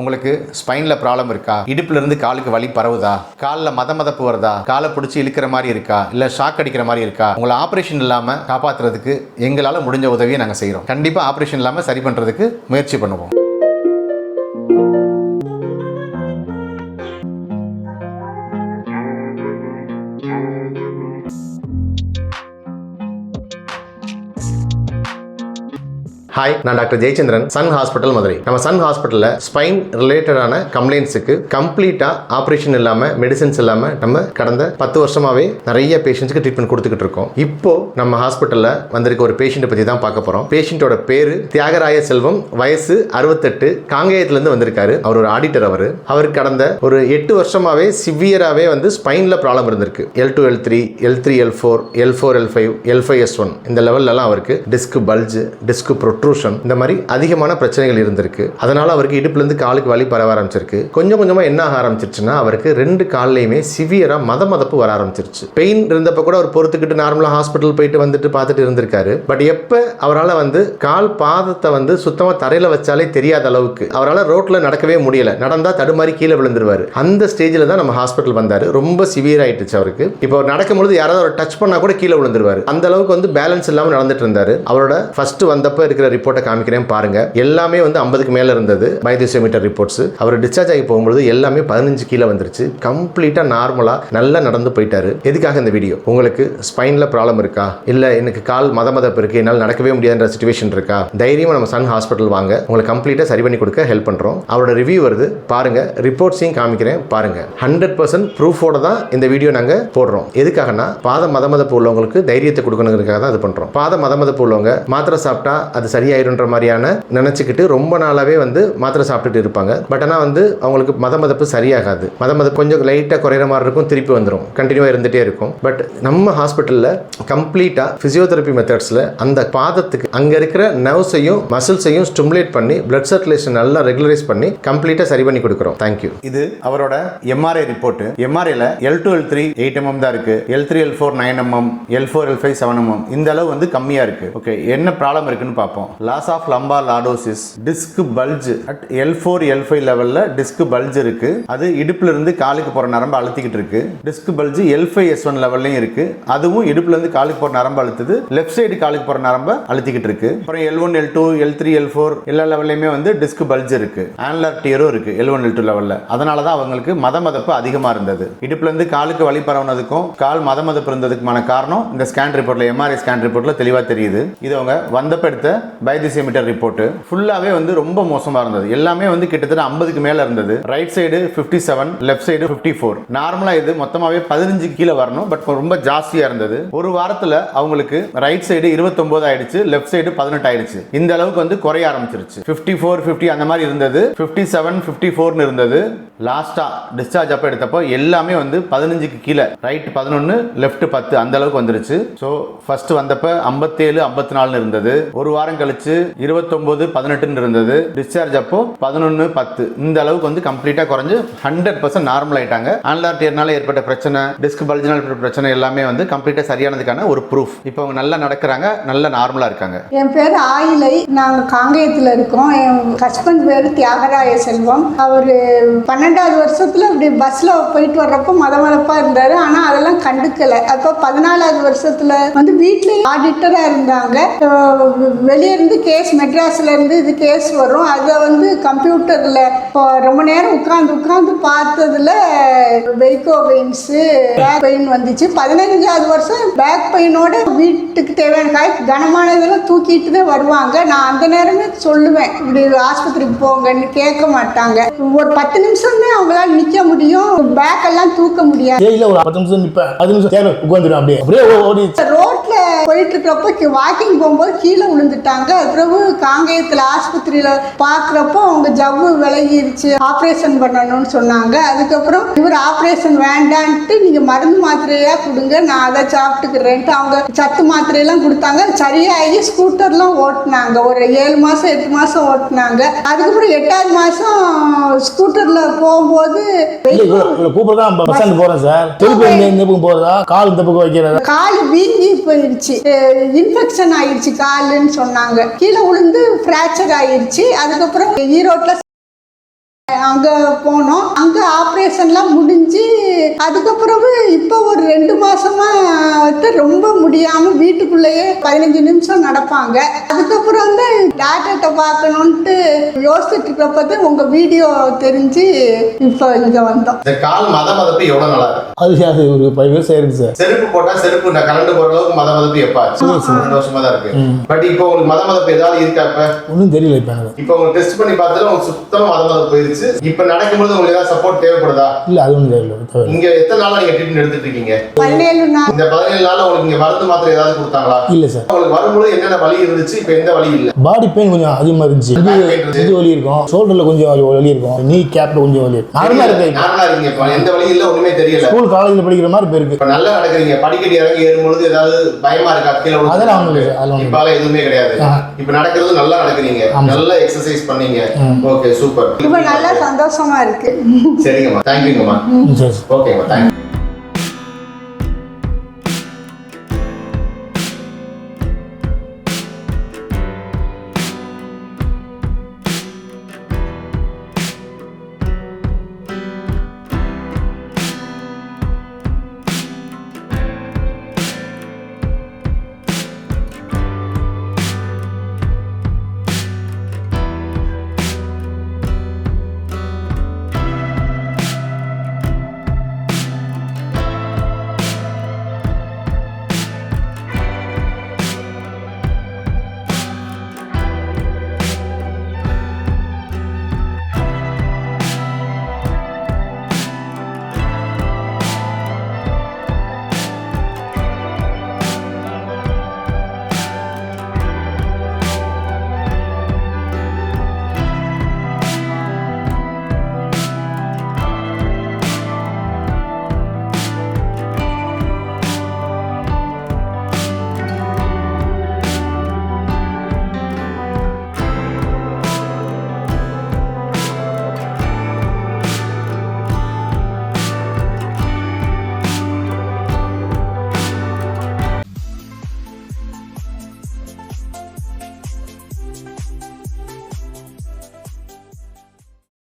உங்களுக்கு ஸ்பைனில் ப்ராப்ளம் இருக்கா? இடுப்புல இருந்து காலுக்கு வலி பரவுதா? காலில் மத மதப்பு வருதா? காலை பிடிச்சி இழுக்கிற மாதிரி இருக்கா? இல்லை ஷாக் அடிக்கிற மாதிரி இருக்கா? உங்களை ஆப்ரேஷன் இல்லாமல் காப்பாற்றுறதுக்கு எங்களால் முடிஞ்ச உதவியை நாங்கள் செய்கிறோம் கண்டிப்பாக ஆப்ரேஷன் இல்லாமல் சரி பண்ணுறதுக்கு முயற்சி பண்ணுவோம். ஹாய் நான் doctor Jayachandran Sun hospital Madurai. நம்ம சன் ஹாஸ்பிட்டலில் ஸ்பைன் ரிலேட்டடான கம்ப்ளைண்ட்ஸுக்கு கம்ப்ளீட்டாக ஆப்ரேஷன் இல்லாமல் மெடிசன்ஸ் இல்லாமல் நம்ம கடந்த பத்து வருஷமாகவே நிறைய பேஷண்ட்ஸ்க்கு ட்ரீட்மெண்ட் கொடுத்துக்கிட்டு இருக்கோம். இப்போ நம்ம ஹாஸ்பிட்டலில் வந்திருக்க ஒரு பேஷண்ட்டை பற்றி தான் பார்க்க போகிறோம் பேஷண்ட்டோட பேர் தியாகராய செல்வம் வயசு அறுபத்தெட்டு காங்கேயத்துலேருந்து வந்திருக்காரு. அவர் ஒரு ஆடிட்டர் அவர். அவர் கடந்த ஒரு எட்டு வருஷமாகவே சிவியராகவே வந்து ஸ்பைனில் ப்ராப்ளம் இருந்திருக்கு. L two L three L three L four L four L five L five S one இந்த லெவல்லலாம் அவருக்கு டிஸ்க் பல்ஜ் டிஸ்க் ப்ரொட்ரூஷன் இந்த மாதிரி அதிகமான பிரச்சனைகள் இருந்திருக்கு. அதனால அவருக்கு இடுப்புலேருந்து காலுக்கு வலி பரவ ஆரம்பிச்சிருக்கு கொஞ்சம் கொஞ்சமாக என்ன ஆக ஆரம்பிச்சிருச்சுன்னா அவருக்கு ரெண்டு கால்லையுமே சிவியராக மத மதப்பு வர ஆரம்பிச்சிருச்சு. பெயின் இருந்தப்ப கூட அவர் பொறுத்துக்கிட்டு நார்மலாக ஹாஸ்பிட்டல் போயிட்டு வந்துட்டு பார்த்துட்டு இருந்திருக்காரு. பட் எப்போ அவரால் வந்து கால் பாதத்தை வந்து சுத்தமாக தரையில் வச்சாலே தெரியாத அளவுக்கு அவரால் ரோட்டில் நடக்கவே முடியல. நடந்தால் தடுமாறி கீழே விழுந்துருவார். அந்த ஸ்டேஜில் தான் நம்ம ஹாஸ்பிட்டல் வந்தார். ரொம்ப சிவியர் ஆயிட்டுச்சு அவருக்கு. இப்போ நடக்கும்பொழுது யாராவது அவர் டச் பண்ணால் கூட கீழே விழுந்துருவாரு. அந்த அளவுக்கு வந்து பேலன்ஸ் இல்லாமல் நடந்துட்டு இருந்தார். அவரோட ஃபர்ஸ்ட் வந்தப்போ இருக்கிற ரிப்போர்ட்டை காமிக்கிறேன் பாருங்க. எல்லாமே வந்து ஐம்பதுக்கு மேலே இருந்தது. பயோதிசோமீட்டர் ரிப்போர்ட்ஸ் அவர் டிஸ்சார்ஜ் ஆகி போகும்போது எல்லாமே பதினஞ்சு கீழே வந்துருச்சு. கம்ப்ளீட்டாக நார்மலாக நல்லா நடந்து போயிட்டாரு. எதுக்காக இந்த வீடியோ உங்களுக்கு ஸ்பைனில் ப்ராப்ளம் இருக்கா? இல்லை எனக்கு கால் மத மதப்பு இருக்கு. என்னால் நடக்கவே முடியாதுன்ற சுச்சுவேஷன் இருக்கா? தைரியமாக நம்ம சன் ஹாஸ்பிட்டல் வாங்க. உங்களை கம்ப்ளீட்டாக சரி பண்ணி கொடுக்க ஹெல்ப் பண்ணுறோம் அவரோட ரிவ்யூ வருது. பாருங்க. ரிப்போர்ட்ஸையும் காமிக்கிறேன். பாருங்க. ஹண்ட்ரட் பர்சன்ட் ப்ரூஃபோட தான் இந்த வீடியோ நாங்கள் போடுறோம். எதுக்காகனா பாத மத மதப்பு உள்ளவங்களுக்கு தைரியத்தை கொடுக்கணுங்கிறதுக்காக தான் இது பண்ணுறோம் பாத மத மதப்பு உள்ளவங்க மாத்திரை சாப்பிட்டா அது சரியாயிருன்ற மாதிரியான நினச்சிக்கிட்டு ரொம்ப நாளாகவே வந்து மாத்திரை சாப்பிட்டுட்டு இருப்பாங்க. பட் ஆனால் வந்து அவங்களுக்கு மத மதப்பு சரியாகாது. மத மதப்பு கொஞ்சம் லைட்டாக குறையிற மாதிரி இருக்கும் திருப்பி வந்துடும் கண்டினியூவாக இருந்துகிட்டே இருக்கும். பட் நம்ம ஹாஸ்பிட்டலில் கம்ப்ளீட்டாக ஃபிசியோதெரப்பி மெத்தட்ஸில் அந்த பாதத்துக்கு அங்கே இருக்கிற நர்வ்ஸையும் மசில்ஸையும் ஸ்டிமுலேட் பண்ணி பிளட் சர்க்குலேஷன் நல்லா ரெகுலரைஸ் பண்ணி கம்ப்ளீட்டாக சரி பண்ணி கொடுக்குறோம். தேங்க்யூ இது அவரோட MRI report எம்ஆர்ஐல L two L three eight mm தான் இருக்கு. L three L four nine mm L four L five seven mm இந்த அளவு வந்து கம்மியாக இருக்கு. ஓகே என்ன ப்ராப்ளம் இருக்குன்னு பார்ப்போம். Loss of lumbar lordosis disc bulge at L four L five லெவலில் டிஸ்க் பல்ஜ் இருக்கு. அது இடுப்புல இருந்து காலுக்கு போகிற நரம்பு அழுத்திக்கிட்டு இருக்கு. Disc bulge L five S one லெவல்லையும் இருக்கு. அதுவும் இடுப்புல இருந்து காலுக்கு போகிற நரம்பு அழுத்துது. லெஃப்ட் சைடு காலுக்கு போகிற நரம்பை அழுத்திக்கிட்டு இருக்கு. அப்புறம் L one L two L three L four எல்லா லெவல்லையுமே வந்து டிஸ்க் பல்ஜ் இருக்கு. ஆன்லர் டியரும் இருக்கு எல் ஒன் எல் டூ லெவலில் அதனால தான் அவங்களுக்கு மத மதப்பு அதிகமாக இருந்தது. இடுப்புல இருந்து காலுக்கு வழி பரவுனதுக்கும் கால் மத மதப்பு இருந்ததுக்குமான காரணம் இந்த ஸ்கேன் ரிப்போர்ட்ல எம்ஆர்ஐ ஸ்கேன் ரிப்போர்ட்ல தெளிவாக தெரியுது. இது அவங்க வந்தப்ப எடுத்த பைதிசியமீட்டர் ரிப்போர்ட் ஃபுல்லாகவே வந்து ரொம்ப மோசமாக இருந்தது. எல்லாமே வந்து கிட்டத்தட்ட ஐம்பதுக்கு மேலே இருந்தது. Right side fifty seven left side fifty four நார்மலாக இது மொத்தமாகவே பதினஞ்சு கீழே வரணும். பட் ரொம்ப ஜாஸ்தியாக இருந்தது. ஒரு வாரத்தில் அவங்களுக்கு ரைட் சைடு இருபத்தொம்போது ஆயிடுச்சு லெஃப்ட் சைடு பதினெட்டு ஆயிடுச்சு. இந்த அளவுக்கு வந்து குறைய ஆரம்பிச்சிருச்சு. ஃபிஃப்டி ஃபோர் ஃபிஃப்டி அந்த மாதிரி இருந்தது. ஃபிஃப்டி செவன் ஃபிஃப்டி ஃபோர்னு இருந்தது லாஸ்ட்டாக டிஸ்சார்ஜ் அப்போ எடுத்தப்போ எல்லாமே வந்து பதினஞ்சுக்கு கீழே. ரைட் பதினொன்று லெஃப்ட் பத்து அந்த அளவுக்கு வந்துருச்சு. ஸோ ஃபர்ஸ்ட் வந்தப்போ ஐம்பத்தேழு ஐம்பத்தி நாலுன்னு இருந்தது. ஒரு வாரம் கழிச்சு இருபத்தொம்போது பதினெட்டுன்னு இருந்தது. டிஸ்சார்ஜ் அப்போ பதினொன்று பத்து. இந்த அளவுக்கு வந்து கம்ப்ளீட்டாக குறைஞ்சு ஹண்ட்ரட் பர்சன்ட் நார்மல் ஆயிட்டாங்க. ஆன்லார்டியர்னால ஏற்பட்ட பிரச்சனை டிஸ்க் பல்ஜினால் ஏற்பட்ட பிரச்சனை எல்லாமே வந்து கம்ப்ளீட்டாக சரியானதுக்கான ஒரு ப்ரூஃப் இப்போ அவங்க நல்லா நடக்கிறாங்க நல்லா நார்மலாக இருக்காங்க. என் பேர் ஆயிலை. நாங்கள் காங்கேயத்தில் இருக்கோம். என் ஹஸ்பண்ட் பேர் தியாகராய செல்வம். அவர் பன்னெண்டாவது வருஷத்தில் அப்படி பஸ்ஸில் போயிட்டு வர்றப்போ மத மதப்பாக இருந்தார். ஆனால் அதெல்லாம் கண்டுக்கலை. அப்போ பதினாலாவது வருஷத்தில் வந்து வீட்டில் ஆடிட்டராக இருந்தாங்க. வெளியே இருந்து கேஸ் மெட்ராஸ்ல இருந்து இது கேஸ் வரும். அதை வந்து கம்ப்யூட்டரில் ரொம்ப நேரம் உட்காந்து உட்காந்து பார்த்ததுல வெய்கோ பெயின்ஸு பேக் பெயின் வந்துச்சு. பதினஞ்சாவது வருஷம் பேக் பெயினோட வீட்டுக்கு தேவையான காய் கனமானதெல்லாம் தூக்கிட்டு தான் வருவாங்க. நான் அந்த நேரமே சொல்லுவேன். இப்படி ஆஸ்பத்திரிக்கு போங்கன்னு கேட்க மாட்டாங்க. ஒரு பத்து நிமிஷமே அவங்களால நிற்க முடியும். பேக் எல்லாம் தூக்க முடியாது. ஒரு பத்து நிமிஷம் நிப்பேன் பத்து நிமிஷம் தேவை உட்காந்துடும் அப்படியே. அப்படியே ஓ- ஓடி ரோட்ல போயிட்டு இருக்கிறப்ப வாக்கிங் போகும்போது கீழே விழுந்துட்டாங்க. பிறகு காங்கேயத்தில் ஆஸ்பத்திரியில் பார்க்குறப்போ அவங்க ஜவ்வு விலகிருச்சு. ஆப்ரேஷன் பண்ணணும்னு சொன்னாங்க. அதுக்கப்புறம் இவர் ஆப்ரேஷன் வேண்டான்ட்டு நீங்கள் மருந்து மாத்திரையாக கொடுங்க நான் அதை சாப்பிட்டுக்கிறேன்ட்டு அவங்க சத்து மாத்திரையெல்லாம் கொடுத்தாங்க. சரியாகி ஸ்கூட்டர்லாம் ஓட்டினாங்க. ஒரு ஏழு மாதம் எட்டு மாதம் ஓட்டினாங்க. அதுக்கப்புறம் எட்டாவது மாதம் ஸ்கூட்டரில் போகும்போது ஸ்டாண்ட் போறேன் சார். திருப்பி இந்த பக்கம் போறதா? கால் இந்த பக்கம் வைக்கிறதா. கால் வீங்கி போயிடுச்சு. இன்ஃபெக்ஷன் ஆயிடுச்சு காலுன்னு சொன்னாங்க. கீழே விழுந்து ஃப்ராக்சர் ஆயிடுச்சு. அதுக்கப்புறம் ஈரோட்டில் அங்கே போனோம். அங்கே ஆப்ரேஷன்லாம் முடிஞ்சு அதுக்கப்புறம் இப்போ ஒரு ரெண்டு மாசமா வந்து ரொம்ப முடியாமல் வீட்டுக்குள்ளேயே பதினஞ்சு நிமிஷம் நடப்பாங்க. அதுக்கப்புறம் வந்து டாக்டர்கிட்ட பார்க்கணுன்ட்டு யோசிச்சுட்டு இருக்கப்ப தான் உங்கள் வீடியோ தெரிஞ்சு இப்போ இங்கே வந்தோம். இந்த கால் மத மதப்பு எவ்வளவு நாளா இருக்கு? அது ஒரு இயர்ஸ் ஆயிருக்கு சார். செருப்பு போட்டா செருப்பு நான் கரண்ட் போற அளவுக்கு மத மதப்பு எப்ப ரெண்டு வருஷமா தான் இருக்கு. பட் இப்போ உங்களுக்கு மத மதப்பு ஏதாவது இருக்கா இப்ப? ஒன்றும் தெரியல இப்போ இப்போ உங்களுக்கு டெஸ்ட் பண்ணி பார்த்ததுல உங்களுக்கு சுத்தமா மத மதப்பு போயிருச்சு. இப்போ நடக்கும்போது உங்களுக்கு ஏதாவது சப்போர்ட் தேவைப்படுதா? இல்லை அது ஒன்றும் தெரியல தேவை இங்க எத்தனை நாளா நீங்க ட்ரீட்மெண்ட் எடுத்துட்டு இருக்கீங்க? பதினேழு நாள். இந்த பதினேழு நாள்ல உங்களுக்கு இங்க மருந்து மாத்திரை ஏதாவது கொடுத்தாங்களா? இல்லை சார். உங்களுக்கு வரும்போது என்னென்ன வலி இருந்துச்சு? இப்போ எந்த வலி இல்ல? பாடி பெயின் கொஞ்சம் அதிகமாக இருந்துச்சு. இது வலி இருக்கும். ஷோல்டரில் கொஞ்சம் வலி வலி இருக்கும். நீ கேப்பில் கொஞ்சம் வலி இருக்கும். நார்மலாக இருக்கு. நார்மலா இருக்கீங்க. இப்போ எந்த வலி இல்ல ஒண்ணுமே தெரியல. ஸ்கூல் காலேஜில் படிக்கிற மாதிரி இப்போ இருக்கு. இப்ப நல்லா நடக்கிறீங்க. படிக்கட்டு இறங்கி ஏறும்பொழுது ஏதாவது பயமா இருக்கா? கீழே? அதெல்லாம் இல்லை, அதெல்லாம். இப்ப எதுவுமே கிடையாது. இப்ப நடக்கிறது நல்லா நடக்கிறீங்க. நல்லா எக்ஸசைஸ் பண்ணீங்க. ஓகே சூப்பர் இப்போ நல்லா சந்தோஷமா இருக்கு. சரிங்கம்மா. தேங்க்யூங்கம்மா ஓகேம்மா தேங்க்யூ